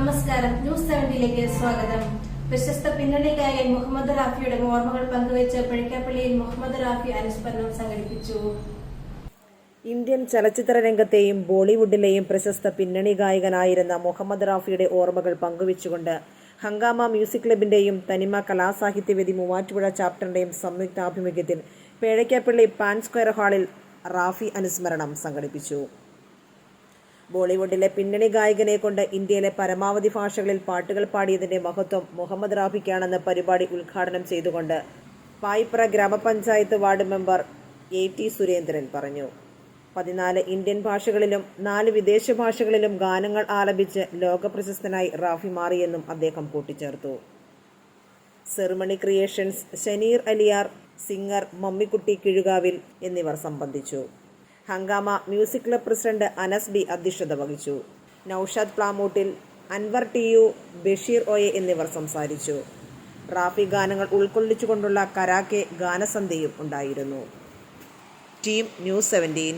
വാർത്തയിലേക്ക് സ്വാഗതം. പ്രശസ്ത പിന്നണി ഗായകൻ മുഹമ്മദ് റാഫിയുടെ ഓർമ്മകൾ പങ്കുവച്ച് പഴിക്കാപ്പള്ളിയിൽ മുഹമ്മദ് റാഫി അനുസ്മരണം സംഘടിപ്പിച്ചു. ഇന്ത്യൻ ചലച്ചിത്ര രംഗത്തെയും ബോളിവുഡിലെയും പ്രശസ്ത പിന്നണി ഗായകനായിരുന്ന മുഹമ്മദ് റാഫിയുടെ ഓർമ്മകൾ പങ്കുവച്ചുകൊണ്ട് ഹങ്കാമ മ്യൂസിക് ക്ലബിന്റെയും തനിമ കലാസാഹിത്യവേദി മൂവാറ്റുപുഴ ചാപ്റ്ററിന്റെയും സംയുക്താഭിമുഖ്യത്തിൽ പേഴയ്ക്കാപ്പള്ളി പാൻ സ്ക്വയർ ഹാളിൽ റാഫി അനുസ്മരണം സംഘടിപ്പിച്ചു. ബോളിവുഡിലെ പിന്നണി ഗായകനെ കൊണ്ട് ഇന്ത്യയിലെ പരമാവധി ഭാഷകളിൽ പാട്ടുകൾ പാടിയതിന്റെ മഹത്വം മുഹമ്മദ് റാഫിക്കാണെന്ന് പരിപാടി ഉദ്ഘാടനം ചെയ്തുകൊണ്ട് പായിപ്ര ഗ്രാമപഞ്ചായത്ത് ward member A T Surendran പറഞ്ഞു. പതിനാല് ഇന്ത്യൻ ഭാഷകളിലും നാല് വിദേശ ഭാഷകളിലും ഗാനങ്ങൾ ആലപിച്ച് ലോകപ്രശസ്തനായി റാഫി മാറിയെന്നും അദ്ദേഹം കൂട്ടിച്ചേർത്തു. Ceremony creations Shaneer Aliyar singer Mammikutty Kizhukavil എന്നിവർ സംബന്ധിച്ചു. Hungama music club president Anas B അധ്യക്ഷത വഹിച്ചു. നൌഷാദ് പ്ലാമൂട്ടിൽ അൻവർ ടി യു ബഷീർ ഒയെ എന്നിവർ സംസാരിച്ചു. റാഫി ഗാനങ്ങൾ ഉൾക്കൊള്ളിച്ചുകൊണ്ടുള്ള കരാക്കെ ഗാനസന്ധ്യയും ഉണ്ടായിരുന്നു. Team news seventeen.